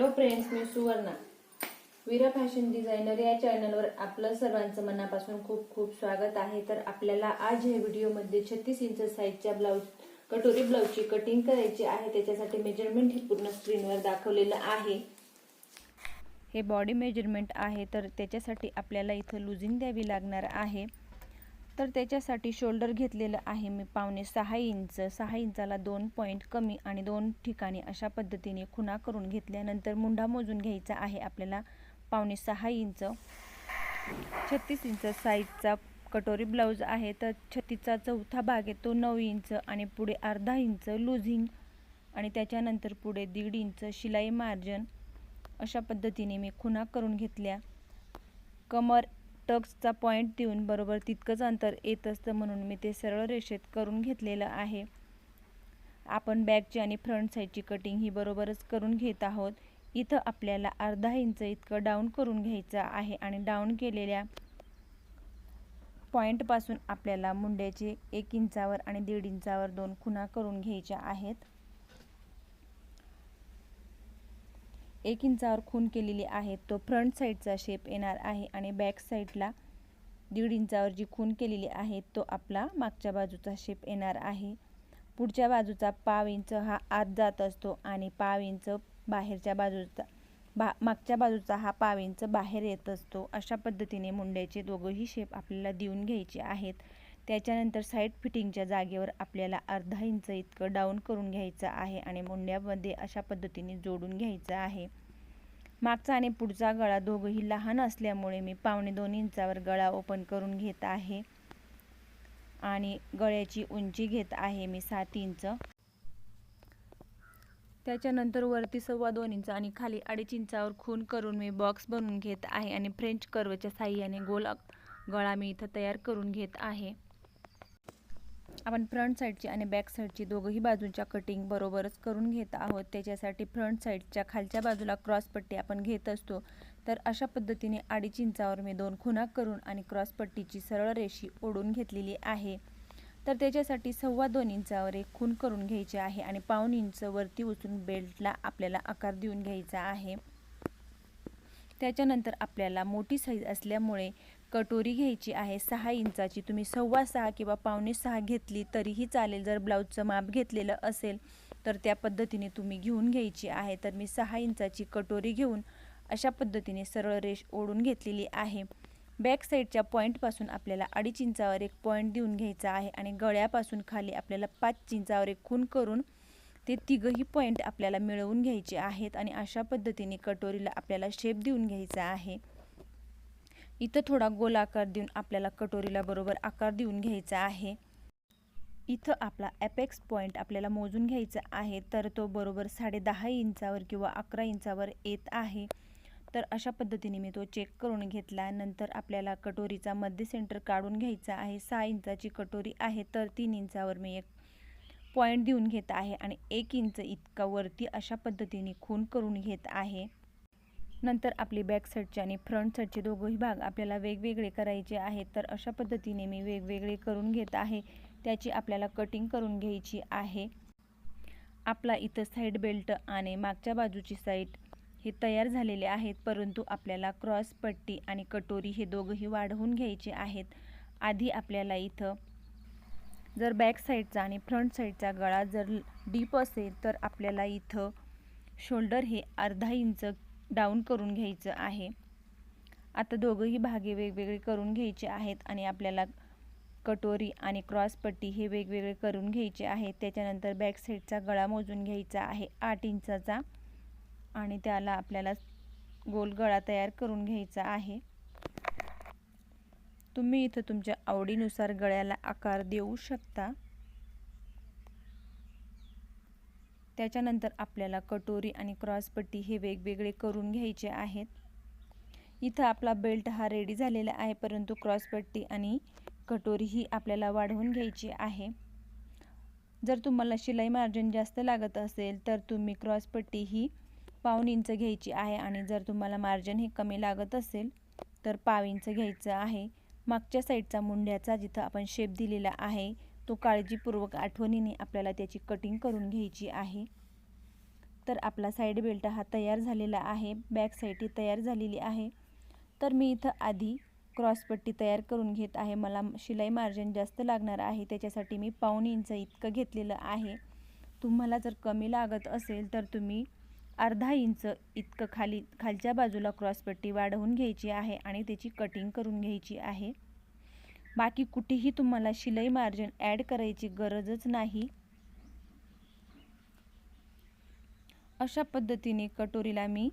Hello friends मी Suvarna. Veera fashion designer या चॅनलवर आपलं सर्वांचं मनापासून खूप खूप स्वागत आहे. तर आपल्याला आज या व्हिडिओमध्ये छत्तीस इंच साईजच्या ब्लाऊज कटोरी ब्लाऊजची कटिंग करायची आहे. त्याच्यासाठी मेजरमेंट हे पूर्ण स्क्रीनवर दाखवलेलं आहे. हे बॉडी मेजरमेंट आहे. तर त्याच्यासाठी आपल्याला इथं लुझिंग द्यावी लागणार आहे. तर त्याच्यासाठी शोल्डर घेतलेलं आहे मी पावणे सहा इंच. सहा इंचाला दोन पॉईंट कमी आणि दोन ठिकाणी अशा पद्धतीने खुणा करून घेतल्यानंतर मुंढा मोजून घ्यायचा आहे आपल्याला पावणे सहा इंच. छत्तीस इंच साईजचा कटोरी ब्लाऊज आहे. तर छत्तीसचा चौथा भाग आहे तो नऊ इंच आणि पुढे अर्धा इंच लुझिंग आणि त्याच्यानंतर पुढे दीड इंच शिलाई मार्जन अशा पद्धतीने मी खुणा करून घेतल्या. कमर टक्सचा पॉईंट देऊन बरोबर तितकंच अंतर येत असतं म्हणून मी ते सरळ रेषेत करून घेतलेलं आहे. आपण बॅकची आणि फ्रंट साईडची कटिंग ही बरोबरच करून घेत आहोत. इथं आपल्याला अर्धा इंच इतकं डाऊन करून घ्यायचं आहे आणि डाऊन केलेल्या पॉईंटपासून आपल्याला मुंड्याचे एक इंचावर आणि दीड इंचावर दोन खुणा करून घ्यायच्या आहेत. एक इंचावर खून केलेली आहे. तो फ्रंट साईडचा शेप येणार आहे आणि बॅक साईडला दीड इंचावर जी खून केलेली आहे तो आपला मागच्या बाजूचा शेप येणार आहे. पुढच्या बाजूचा पाव इंच हा आत जात असतो आणि पाव इंच बाहेरच्या बाजूचा बा मागच्या बाजूचा हा पाव इंच बाहेर येत असतो. अशा पद्धतीने मुंड्याचे दोघंही शेप आपल्याला देऊन घ्यायचे आहेत. त्याच्यानंतर साईड फिटिंगच्या जागेवर आपल्याला अर्धा इंच इतकं डाऊन करून घ्यायचं आहे आणि मुंड्यामध्ये अशा पद्धतीने जोडून घ्यायचं आहे. मागचा आणि पुढचा गळा दोघंही लहान असल्यामुळे मी पावणे दोन इंचावर गळा ओपन करून घेत आहे. आणि गळ्याची उंची घेत आहे मी सात इंच त्याच्यानंतर वरती सव्वा दोन इंच आणि खाली अडीच इंचावर खून करून मी बॉक्स बनवून घेत आहे आणि फ्रेंच कर्वच्या साह्याने गोल गळा मी इथं तयार करून घेत आहे. आपण फ्रंट साईडची आणि बॅक साईडची दोघंही बाजूंच्या कटिंग बरोबरच करून घेत आहोत. त्याच्यासाठी फ्रंट साईडच्या खालच्या बाजूला क्रॉस पट्टी आपण घेत असतो. तर अशा पद्धतीने अडीच इंचावर मी दोन खुणा करून आणि क्रॉस पट्टीची सरळ रेषी ओढून घेतलेली आहे. तर त्याच्यासाठी सव्वा दोन इंचावर एक खून करून घ्यायचे आहे आणि पाऊन इंच वरती उचून बेल्टला आपल्याला आकार देऊन घ्यायचा आहे. त्याच्यानंतर आपल्याला मोठी साईज असल्यामुळे कटोरी घ्यायची आहे. सहा इंचाची. तुम्ही सव्वा सहा किंवा पावणे सहा घेतली तरीही चालेल. जर ब्लाऊजचं माप घेतलेलं असेल तर त्या पद्धतीने तुम्ही घेऊन घ्यायची आहे. तर मी सहा इंचाची कटोरी घेऊन अशा पद्धतीने सरळ रेष ओढून घेतलेली आहे. बॅक साईडच्या पॉईंटपासून आपल्याला अडीच इंचावर एक पॉईंट देऊन घ्यायचा आहे आणि गळ्यापासून खाली आपल्याला पाच इंचावर एक खून करून ते तिघही पॉईंट आपल्याला मिळवून घ्यायचे आहेत आणि अशा पद्धतीने कटोरीला आपल्याला शेप देऊन घ्यायचा आहे. इथं थोडा गोल आकार देऊन आपल्याला कटोरीला बरोबर आकार देऊन घ्यायचा आहे. इथं आपला ॲपेक्स पॉईंट आपल्याला मोजून घ्यायचा आहे तर तो बरोबर साडे दहा इंचावर किंवा अकरा इंचावर येत आहे. तर अशा पद्धतीने मी तो चेक करून घेतला. नंतर आपल्याला कटोरीचा मध्य सेंटर काढून घ्यायचा आहे. सहा इंचाची कटोरी आहे तर तीन इंचावर मी एक पॉईंट देऊन घेत आहे आणि एक इंच इतका वरती अशा पद्धतीने खून करून घेत आहे. नंतर आपली बॅक साईडचे आणि फ्रंट साईडचे दोघंही भाग आपल्याला वेगवेगळे करायचे आहेत. तर अशा पद्धतीने मी वेगवेगळे करून घेत आहे. त्याची आपल्याला कटिंग करून घ्यायची आहे. आपला इथं साईड बेल्ट आणि मागच्या बाजूची साईड हे तयार झालेले आहेत. परंतु आपल्याला क्रॉस पट्टी आणि कटोरी हे दोघंही वाढवून घ्यायचे आहेत. आधी आपल्याला इथं जर बॅक साईडचा आणि फ्रंट साईडचा गळा जर डीप असेल तर आपल्याला इथं शोल्डर हे अर्धा इंच डाऊन करून घ्यायचं आहे. आता दोघंही भागे वेगवेगळे करून घ्यायचे आहेत आणि आपल्याला कटोरी आणि क्रॉस पट्टी हे वेगवेगळे करून घ्यायचे आहेत. त्याच्यानंतर बॅक साईडचा गळा मोजून घ्यायचा आहे आठ इंचाचा आणि त्याला आपल्याला गोल गळा तयार करून घ्यायचा आहे. तुम्ही इथं तुमच्या आवडीनुसार गळ्याला आकार देऊ शकता. त्याच्यानंतर आपल्याला कटोरी आणि क्रॉसपट्टी हे वेगवेगळे करून घ्यायचे आहेत. इथं आपला बेल्ट हा रेडी झालेला आहे परंतु क्रॉसपट्टी आणि कटोरी ही आपल्याला वाढवून घ्यायची आहे. जर तुम्हाला शिलाई मार्जिन जास्त लागत असेल तर तुम्ही क्रॉसपट्टी ही पाऊन इंच घ्यायची आहे आणि जर तुम्हाला मार्जिन हे कमी लागत असेल तर पाव इंच घ्यायचं आहे. मागच्या साईडचा मुंड्याचा जिथं आपण शेप दिलेला आहे तो काळजीपूर्वक आठवणीने आपल्याला त्याची कटिंग करून घ्यायची आहे. तर आपला साईड बेल्ट हा तयार झालेला आहे बॅक साईडही तयार झालेली आहे. तर मी इथं आधी क्रॉसपट्टी तयार करून घेत आहे. मला शिलाई मार्जिन जास्त लागणार आहे त्याच्यासाठी मी पाऊण इंच इतकं घेतलेलं आहे. तुम्हाला जर कमी लागत असेल तर तुम्ही अर्धा इंच इतकं खाली खालच्या बाजूला क्रॉसपट्टी वाढवून घ्यायची आहे आणि त्याची कटिंग करून घ्यायची आहे. बाकी कुठेही तुम्हाला शिलाई मार्जिन ॲड करायची गरजच नाही. अशा पद्धतीने कटोरीला मी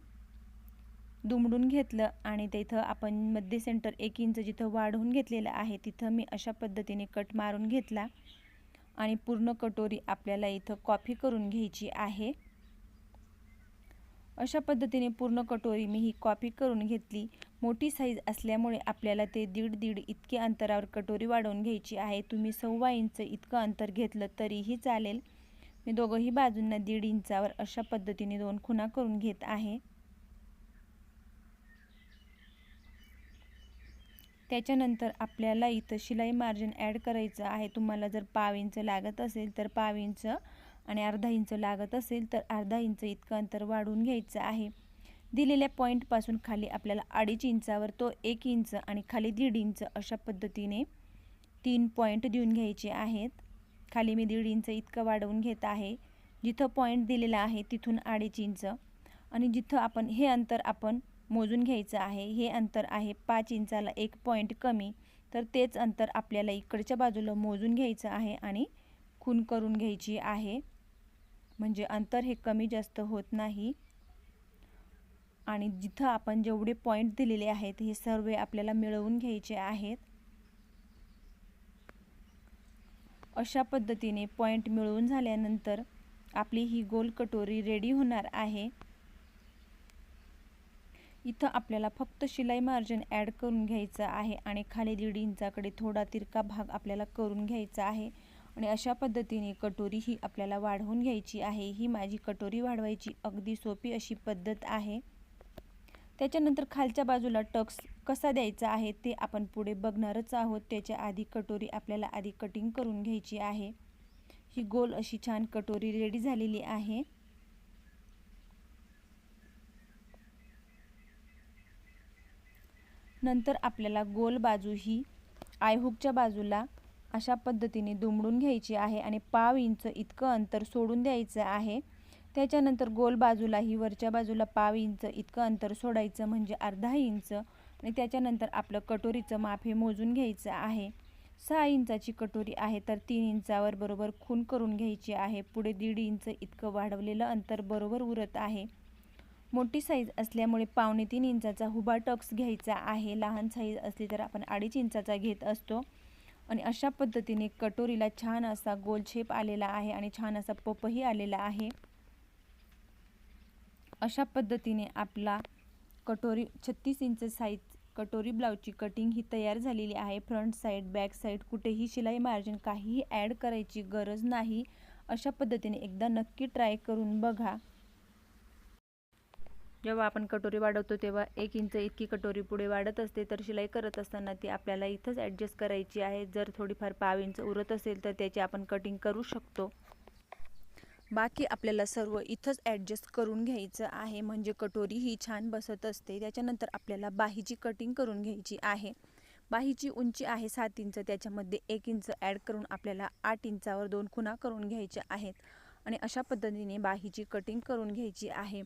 दुमडून घेतलं आणि तिथं आपण मध्य सेंटर एक इंच जिथं वाढवून घेतलेलं आहे तिथं मी अशा पद्धतीने कट मारून घेतला आणि पूर्ण कटोरी आपल्याला इथं कॉफी करून घ्यायची आहे. अशा पद्धतीने पूर्ण कटोरी मी ही कॉपी करून घेतली. मोठी साईज असल्यामुळे आपल्याला ते दीड दीड इतके अंतरावर कटोरी वाढवून घ्यायची आहे. तुम्ही सव्वा इंच इतकं अंतर घेतलं तरीही चालेल. मी दोघंही बाजूंना दीड इंचावर अशा पद्धतीने दोन खुणा करून घेत आहे. त्याच्यानंतर आपल्याला इथं शिलाई मार्जिन ॲड करायचं आहे. तुम्हाला जर पाव इंच लागत असेल तर पाव इंच आणि अर्धा इंच लागत असेल तर अर्धा इंच इतकं अंतर वाढवून घ्यायचं आहे. दिलेल्या पॉईंटपासून खाली आपल्याला अडीच इंचावर तो एक इंच आणि खाली दीड इंच अशा पद्धतीने तीन पॉईंट देऊन घ्यायचे आहेत. खाली मी दीड इंच इतकं वाढवून घेत आहे. जिथं पॉईंट दिलेला आहे तिथून अडीच इंच. आणि जिथं आपण हे अंतर आपण मोजून घ्यायचं आहे हे अंतर आहे पाच इंचाला एक पॉईंट कमी. तर तेच अंतर आपल्याला इकडच्या बाजूला मोजून घ्यायचं आहे आणि खून करून घ्यायची आहे. म्हणजे अंतर हे कमी जास्त होत नाही. आणि जिथं आपण जेवढे पॉईंट दिलेले आहेत हे सर्व आपल्याला मिळवून घ्यायचे आहेत. अशा पद्धतीने पॉईंट मिळवून झाल्यानंतर आपली ही गोल कटोरी रेडी होणार आहे. इथं आपल्याला फक्त शिलाई मार्जिन ॲड करून घ्यायचं आहे आणि खाली दीड इंचाकडे थोडा तिरका भाग आपल्याला करून घ्यायचा आहे. आणि अशा पद्धतीने कटोरी ही आपल्याला वाढवून घ्यायची आहे. ही माझी कटोरी वाढवायची अगदी सोपी अशी पद्धत आहे. त्याच्यानंतर खालच्या बाजूला टक्स कसा द्यायचा आहे ते आपण पुढे बघणारच आहोत. त्याच्या आधी कटोरी आपल्याला आधी कटिंग करून घ्यायची आहे. ही गोल अशी छान कटोरी रेडी झालेली आहे. नंतर आपल्याला गोल बाजू ही आयहुकच्या बाजूला अशा पद्धतीने दुमडून घ्यायची आहे आणि पाव इंच इतकं अंतर सोडून द्यायचं आहे. त्याच्यानंतर गोल बाजूला ही वरच्या बाजूला पाव इंच इतकं अंतर सोडायचं म्हणजे अर्धा इंच आणि त्याच्यानंतर आपलं कटोरीचं माप हे मोजून घ्यायचं आहे. सहा इंचाची कटोरी आहे तर तीन इंचावर बरोबर खून करून घ्यायची आहे. पुढे दीड इंच इतकं वाढवलेलं अंतर बरोबर उरत आहे. मोठी साईज असल्यामुळे पावणे तीन इंचाचा हुबा टक्स घ्यायचा आहे. लहान साईज असली तर आपण अडीच इंचाचा घेत असतो. आणि अशा पद्धतीने कटोरीला छान असा गोल शेप आलेला आहे आणि छान असा पपही आलेला आहे. अशा पद्धतीने आपला कटोरी छत्तीस इंच साईज कटोरी ब्लाऊजची कटिंग ही तयार झालेली आहे. फ्रंट साईड बॅक साईड कुठेही शिलाई मार्जिन काहीही ॲड करायची गरज नाही. अशा पद्धतीने एकदा नक्की ट्राय करून बघा. जेव्हा आपण कटोरी वाढवतो तेव्हा एक इंच इतकी कटोरी पुढे वाढत असते. तर शिलाई करत असताना ती आपल्याला इथंच ॲडजस्ट करायची आहे. जर थोडीफार पाव इंच उरत असेल तर त्याची आपण कटिंग करू शकतो. बाकी आपल्याला सर्व इथंच ॲडजस्ट करून घ्यायचं आहे. म्हणजे कटोरी ही छान बसत असते. त्याच्यानंतर आपल्याला बाहीची कटिंग करून घ्यायची आहे. बाहीची उंची आहे सात इंच. त्याच्यामध्ये एक इंच ॲड करून आपल्याला आठ इंचावर दोन खुणा करून घ्यायच्या आहेत. आणि अशा पद्धतीने बाहीची कटिंग करून घ्यायची आहे.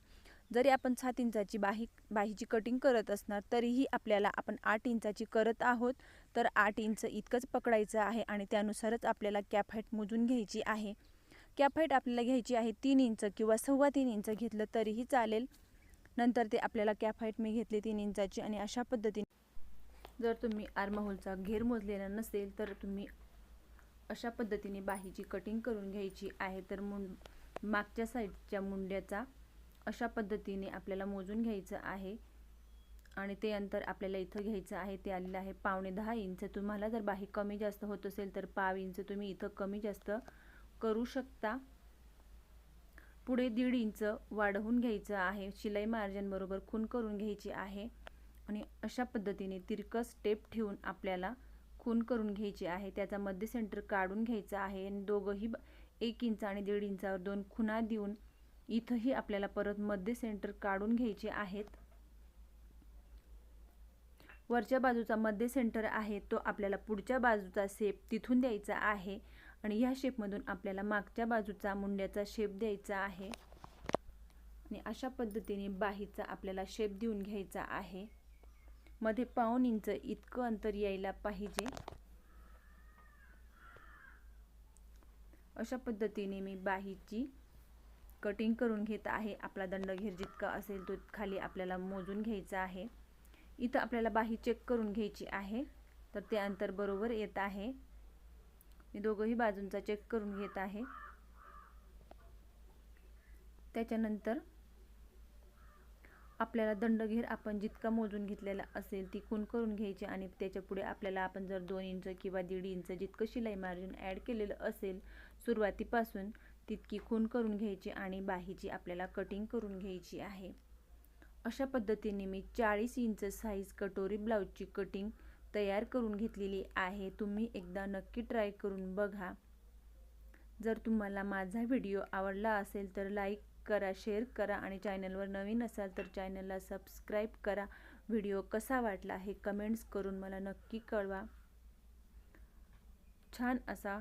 जरी आपण सात इंचाची बाही बाहीची कटिंग करत असणार तरीही आपल्याला आपण आठ इंचाची करत आहोत. तर आठ इंच इतकंच पकडायचं आहे आणि त्यानुसारच आपल्याला कॅप हाईट मोजून घ्यायची आहे. कॅप हाईट आपल्याला घ्यायची आहे तीन इंच किंवा सव्वा तीन इंच घेतलं तरीही चालेल. नंतर ते आपल्याला कॅप हाईट मी घेतली तीन इंचाची आणि अशा पद्धतीने जर तुम्ही आर्महोलचा घेर मोजलेला नसेल तर तुम्ही अशा पद्धतीने बाहीची कटिंग करून घ्यायची आहे. तर मुं मागच्या साईडच्या मुंड्याचा अशा पद्धतीने आपल्याला मोजून घ्यायचं आहे. आणि ते अंतर आपल्याला इथं घ्यायचं आहे ते आलेलं आहे पावणे दहा इंच. तुम्हाला जर बाही कमी जास्त होत असेल तर पाव इंच तुम्ही इथं कमी जास्त करू शकता. पुढे दीड इंच वाढवून घ्यायचं आहे. शिलाई मार्जनबरोबर खून करून घ्यायची आहे. आणि अशा पद्धतीने तिरकस स्टेप ठेवून आपल्याला खून करून घ्यायची आहे. त्याचा मध्य सेंटर काढून घ्यायचा आहे. आणि दोघंही एक इंच आणि दीड इंचावर दोन खुणा देऊन इथंही आपल्याला परत मध्य सेंटर काढून घ्यायचे आहेत. वरच्या बाजूचा मध्य सेंटर आहे तो आपल्याला पुढच्या बाजूचा शेप तिथून द्यायचा आहे आणि ह्या शेपमधून आपल्याला मागच्या बाजूचा मुंड्याचा शेप द्यायचा आहे. आणि अशा पद्धतीने बाहीचा आपल्याला शेप देऊन घ्यायचा आहे. मध्ये पाऊन इंच इतकं अंतर यायला पाहिजे. अशा पद्धतीने मी बाहीची कटिंग करून घेत आहे. आपला दंडघेर जितका असेल तो खाली आपल्याला मोजून घ्यायचा आहे. इथं आपल्याला बाही चेक करून घ्यायची आहे. तर ते अंतर बरोबर येत आहे. मी दोघंही बाजूंचा चेक करून घेत आहे. त्याच्यानंतर आपल्याला दंडघेर आपण जितका मोजून घेतलेला असेल ती कुण करून घ्यायची आणि त्याच्या पुढे आपल्याला आपण जर दोन इंच किंवा दीड इंच जितकं शिलाई मार्जिन ॲड केलेलं असेल सुरुवातीपासून तितकी खून करून घ्यायची आणि बाहीची आपल्याला कटिंग करून घ्यायची आहे. अशा पद्धतीने मी चाळीस इंच साईज कटोरी ब्लाऊजची कटिंग तयार करून घेतलेली आहे. तुम्ही एकदा नक्की ट्राय करून बघा. जर तुम्हाला माझा व्हिडिओ आवडला असेल तर लाईक करा शेअर करा आणि चॅनलवर नवीन असाल तर चॅनलला सबस्क्राईब करा. व्हिडिओ कसा वाटला हे कमेंट्स करून मला नक्की कळवा. छान असा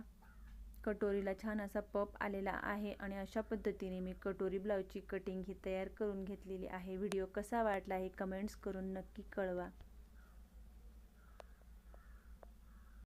कटोरीला छान असा पप आलेला आहे आणि अशा पद्धतीने मी कटोरी ब्लाऊजची कटिंग ही तयार करून घेतलेली आहे. व्हिडिओ कसा वाटला हे कमेंट्स करून नक्की कळवा.